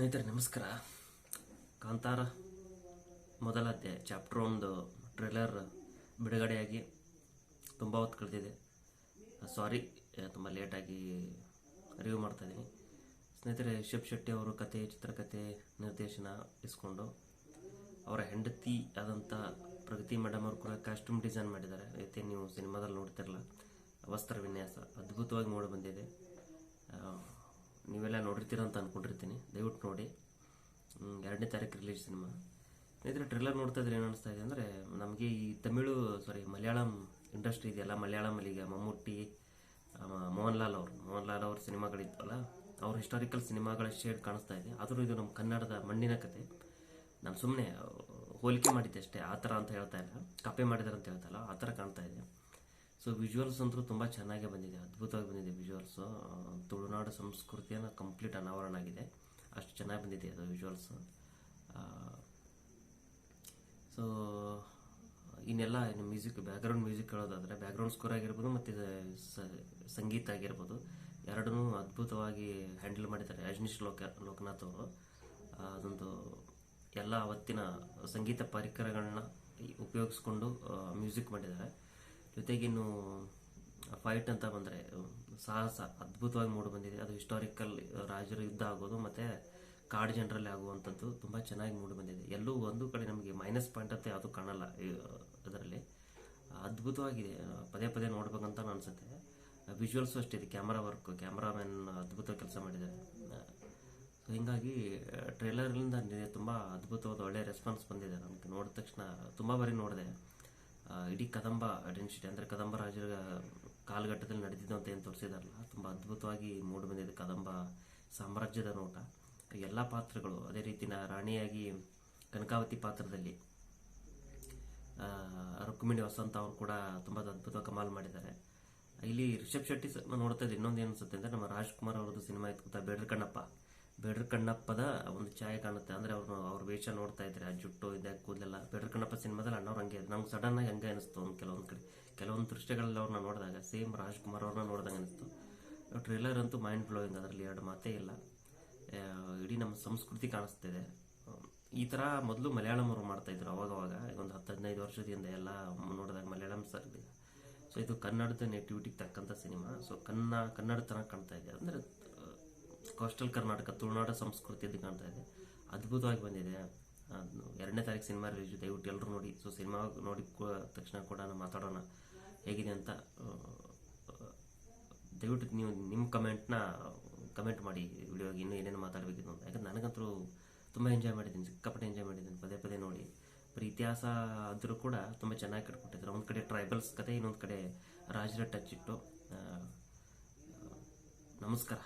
ಸ್ನೇಹಿತರೆ, ನಮಸ್ಕಾರ. ಕಾಂತಾರ, ಮೊದಲ ಅಧ್ಯಾಯ ಚಾಪ್ಟರ್ ಒಂದು ಟ್ರೇಲರ್ ಬಿಡುಗಡೆಯಾಗಿ ತುಂಬ ಹೊತ್ತು ಕಳೆದಿದೆ. ಸಾರಿ ತುಂಬ ಲೇಟಾಗಿ ರಿವ್ಯೂ ಮಾಡ್ತಾ ಇದ್ದೀನಿ. ಸ್ನೇಹಿತರೆ ರಿಷಬ್ ಶೆಟ್ಟಿ ಅವರು ಕತೆ ಚಿತ್ರಕಥೆ ನಿರ್ದೇಶನ ಇಸ್ಕೊಂಡು, ಅವರ ಹೆಂಡತಿ ಆದಂಥ ಪ್ರಗತಿ ಮೇಡಮ್ ಅವರು ಕೂಡ ಕಾಸ್ಟ್ಯೂಮ್ ಡಿಸೈನ್ ಮಾಡಿದ್ದಾರೆ. ಐತೆ ನೀವು ಸಿನಿಮಾದಲ್ಲಿ ನೋಡ್ತಿರಲ್ಲ ವಸ್ತ್ರ ವಿನ್ಯಾಸ, ಅದ್ಭುತವಾಗಿ ಮೂಡಿ ಬಂದಿದೆ. ನೀವೆಲ್ಲ ನೋಡಿರ್ತೀರ ಅಂತ ಅನ್ಕೊಂಡಿರ್ತೀನಿ. ದಯವಿಟ್ಟು ನೋಡಿ. ಎರಡನೇ ತಾರೀಕು ರಿಲೀಸ್ ಸಿನಿಮಾ. ಇದ್ರೆ ಟ್ರೇಲರ್ ನೋಡ್ತಾ ಇದ್ರೆ ಏನು ಇದೆ ಅಂದರೆ, ನಮಗೆ ಈ ತಮಿಳು ಸಾರಿ ಮಲಯಾಳಂ ಇಂಡಸ್ಟ್ರಿ ಇದೆಯಲ್ಲ ಮಲಯಾಳಮಲ್ಲಿ ಈಗ ಮಮ್ಮೂಟಿ ಮೋಹನ್ ಲಾಲ್ ಅವರು. ಮೋಹನ್ ಲಾಲ್ ಅವ್ರ ಸಿನಿಮಾಗಳಿದ್ವಲ್ಲ, ಅವ್ರ ಹಿಸ್ಟಾರಿಕಲ್ ಸಿನಿಮಾಗಳ ಶೇಡ್ ಕಾಣಿಸ್ತಾ ಇದೆ. ಆದರೂ ಇದು ನಮ್ಮ ಕನ್ನಡದ ಮಣ್ಣಿನ ಕತೆ. ನಾನು ಸುಮ್ಮನೆ ಹೋಲಿಕೆ ಮಾಡಿದ್ದೆ ಅಷ್ಟೇ. ಆ ಥರ ಅಂತ ಹೇಳ್ತಾ ಇಲ್ಲ. ಕಾಪಿ ಮಾಡಿದಾರೆ ಅಂತ ಹೇಳ್ತಾ ಇಲ್ಲ. ಆ ಥರ ಕಾಣ್ತಾ ಇದೆ. ಸೊ ವಿಜುವಲ್ಸ್ ಅಂತೂ ತುಂಬ ಚೆನ್ನಾಗೇ ಬಂದಿದೆ, ಅದ್ಭುತವಾಗಿ ಬಂದಿದೆ ವಿಜುವಲ್ಸು ತುಳುನಾಡು ಸಂಸ್ಕೃತಿಯನ್ನು ಕಂಪ್ಲೀಟ್ ಅನಾವರಣ ಆಗಿದೆ ಅಷ್ಟು ಚೆನ್ನಾಗಿ ಬಂದಿದೆ ಅದು ವಿಜುವಲ್ಸ್ ಸೊ ಇನ್ನೆಲ್ಲ ಇನ್ನು ಮ್ಯೂಸಿಕ್ ಬ್ಯಾಕ್ಗ್ರೌಂಡ್ ಮ್ಯೂಸಿಕ್ ಹೇಳೋದಾದರೆ ಬ್ಯಾಕ್ಗ್ರೌಂಡ್ ಸ್ಕೋರ್ ಆಗಿರ್ಬೋದು ಮತ್ತು ಸಂಗೀತ ಆಗಿರ್ಬೋದು. ಎರಡನ್ನೂ ಅದ್ಭುತವಾಗಿ ಹ್ಯಾಂಡಲ್ ಮಾಡಿದ್ದಾರೆ ರಜನೀಶ್ ಲೋಕ, ಲೋಕನಾಥ್ ಅವರು. ಅದೊಂದು ಎಲ್ಲ ಅವತ್ತಿನ ಸಂಗೀತ ಪರಿಕರಗಳನ್ನ ಉಪಯೋಗಿಸ್ಕೊಂಡು ಮ್ಯೂಸಿಕ್ ಮಾಡಿದ್ದಾರೆ. ಜೊತೆಗೆ ಇನ್ನು ಫೈಟ್ ಅಂತ ಬಂದರೆ, ಸಾಹಸ, ಅದ್ಭುತವಾಗಿ ಮೂಡಿ ಬಂದಿದೆ. ಅದು ಹಿಸ್ಟಾರಿಕಲ್ ರಾಜರು ಯುದ್ಧ ಆಗೋದು ಮತ್ತು ಕಾಡು ಜನರಲ್ಲಿ ಆಗುವಂಥದ್ದು ತುಂಬ ಚೆನ್ನಾಗಿ ಮೂಡಿ ಬಂದಿದೆ. ಎಲ್ಲೂ ಒಂದು ಕಡೆ ನಮಗೆ ಮೈನಸ್ ಪಾಯಿಂಟ್ ಅಂತ ಯಾವುದು ಕಾಣಲ್ಲ ಅದರಲ್ಲಿ. ಅದ್ಭುತವಾಗಿದೆ. ಪದೇ ಪದೇ ನೋಡ್ಬೇಕಂತ ಅನಿಸುತ್ತೆ. ವಿಜುವಲ್ಸು ಅಷ್ಟೇ ಇದೆ. ಕ್ಯಾಮ್ರಾ ವರ್ಕ್ ಕ್ಯಾಮ್ರಾಮನ್ ಅದ್ಭುತ ಕೆಲಸ ಮಾಡಿದ್ದಾರೆ. ಸೊ ಹೀಗಾಗಿ ಟ್ರೇಲರ್ಲಿಂದ ತುಂಬ ಅದ್ಭುತವಾದ ಒಳ್ಳೆಯ ರೆಸ್ಪಾನ್ಸ್ ಬಂದಿದೆ. ನಮಗೆ ನೋಡಿದ ತಕ್ಷಣ ತುಂಬ ಬಾರಿ ನೋಡಿದೆ. ಇಡೀ ಕದಂಬ ಡೆನ್ಸಿಟಿ ಅಂದರೆ ಕದಂಬ ರಾಜರ ಕಾಲಘಟ್ಟದಲ್ಲಿ ನಡೆದಿದ್ದು ಅಂತ ಏನು ತೋರಿಸಿದಾರಲ್ಲ, ತುಂಬ ಅದ್ಭುತವಾಗಿ ಮೂಡಿ ಬಂದಿದೆ ಕದಂಬ ಸಾಮ್ರಾಜ್ಯದ ನೋಟ. ಎಲ್ಲ ಪಾತ್ರಗಳು, ಅದೇ ರೀತಿ ನಾ ರಾಣಿಯಾಗಿ ಕನಕಾವತಿ ಪಾತ್ರದಲ್ಲಿ ರುಕ್ಮಿಣಿ ವಸಂತ ಅವರು ಕೂಡ ತುಂಬ ಅದ್ಭುತ ಕಮಾಲ್ ಮಾಡಿದ್ದಾರೆ. ಇಲ್ಲಿ ರಿಷಬ್ ಶೆಟ್ಟಿ ನೋಡ್ತಾ ಇದ್ದೆ, ಇನ್ನೊಂದು ಏನು ಅನ್ಸುತ್ತೆ ಅಂದರೆ ನಮ್ಮ ರಾಜ್ಕುಮಾರ್ ಅವ್ರದ್ದು ಸಿನಿಮಾ ಇತ್ತು ಗೊತ್ತಾ ಬೇಡ್ರ ಕಣ್ಣಪ್ಪ ಬೇಡ್ರ ಕಣ್ಣಪ್ಪದ ಒಂದು ಛಾಯೆ ಕಾಣುತ್ತೆ, ಅಂದರೆ ಅವರು ಅವ್ರ ವೇಷ ನೋಡ್ತಾ ಇದ್ದಾರೆ, ಆ ಜುಟ್ಟು, ಇದೆ, ಕೂದಲೆಲ್ಲ ಕಣ್ಣಪ್ಪ ಸಿನಿಮಾದಲ್ಲಿ ಅಣ್ಣವ್ರು ಹಂಗೆ ನಮ್ಗೆ ನಂಗೆ ಸಡನ್ ಆಗಿ ಹಂಗೆ ಅನಿಸ್ತು ಒಂದು ಕೆಲವೊಂದು ಕಡೆ. ಕೆಲವೊಂದು ದೃಶ್ಯಗಳಲ್ಲಿ ಅವ್ರನ್ನ ನೋಡಿದಾಗ, ಸೇಮ್ ರಾಜ್ಕುಮಾರ್ ಅವ್ರನ್ನ ನೋಡಿದಂಗೆ ಅನಿಸ್ತು. ಟ್ರೇಲರ್ ಅಂತೂ ಮೈಂಡ್ ಬ್ಲೋಯಿಂಗ್ ಅದರಲ್ಲಿ ಎರಡು ಮಾತೇ ಇಲ್ಲ. ಇಡೀ ನಮ್ಮ ಸಂಸ್ಕೃತಿ ಕಾಣಿಸ್ತಿದೆ. ಈ ಥರ ಮೊದಲು ಮಲಯಾಳಂ ಅವರು ಮಾಡ್ತಾಯಿದ್ರು ಅವಾಗವಾಗ. ಅವಾಗ ಅವಾಗ ಒಂದು ಹತ್ತು ಹದಿನೈದು ವರ್ಷದಿಂದ ಎಲ್ಲ ನೋಡಿದಾಗ ಮಲಯಾಳಂ ಸರ್ ಸೊ ಇದು ಕನ್ನಡದ ನೆಟಿವಿಟಿಗೆ ತಕ್ಕಂಥ ಸಿನಿಮಾ. ಸೊ ಕನ್ನ ಕನ್ನಡ ಥರ ಕಾಣ್ತಾ ಇದೆ. ಅಂದರೆ ಕೋಸ್ಟಲ್ ಕರ್ನಾಟಕ, ತುಳುನಾಡು ಸಂಸ್ಕೃತಿಯದ್ದು ಕಾಣ್ತಾ ಇದೆ. ಅದ್ಭುತವಾಗಿ ಬಂದಿದೆ. ಎರಡನೇ ತಾರೀಕು ಸಿನಿಮಾ ರಿಲೀಸ್ ದಯವಿಟ್ಟು ಎಲ್ಲರೂ ನೋಡಿ. ಸೊ ಸಿನಿಮಾ ನೋಡಿ ತಕ್ಷಣ ಕೂಡ ನಾವು ಮಾತಾಡೋಣ. ಹೇಗಿದೆ ಅಂತ ದಯವಿಟ್ಟು ನೀವು ನಿಮ್ಮ ಕಮೆಂಟ್ನ ಕಮೆಂಟ್ ಮಾಡಿ ವಿಡಿಯೋಗೆ ಇನ್ನೂ ಏನೇನು ಮಾತಾಡಬೇಕಿತ್ತು ಅಂತ. ಯಾಕಂದ್ರೆ ನನಗಂತೂ ತುಂಬ ಎಂಜಾಯ್ ಮಾಡಿದ್ದೀನಿ, ಸಿಕ್ಕಾಪಟ್ಟೆ ಎಂಜಾಯ್ ಮಾಡಿದ್ದೀನಿ. ಪದೇ ಪದೇ ನೋಡಿ. ಬರೀ ಇತಿಹಾಸ ಆದರೂ ಕೂಡ ತುಂಬ ಚೆನ್ನಾಗಿ ಕಟ್ಕೊಟ್ಟಿದ್ರು. ಒಂದು ಕಡೆ ಟ್ರೈಬಲ್ಸ್ ಕತೆ, ಇನ್ನೊಂದು ಕಡೆ ರಾಜರ ಟಚ್ ಇಟ್ಟು ನಮಸ್ಕಾರ.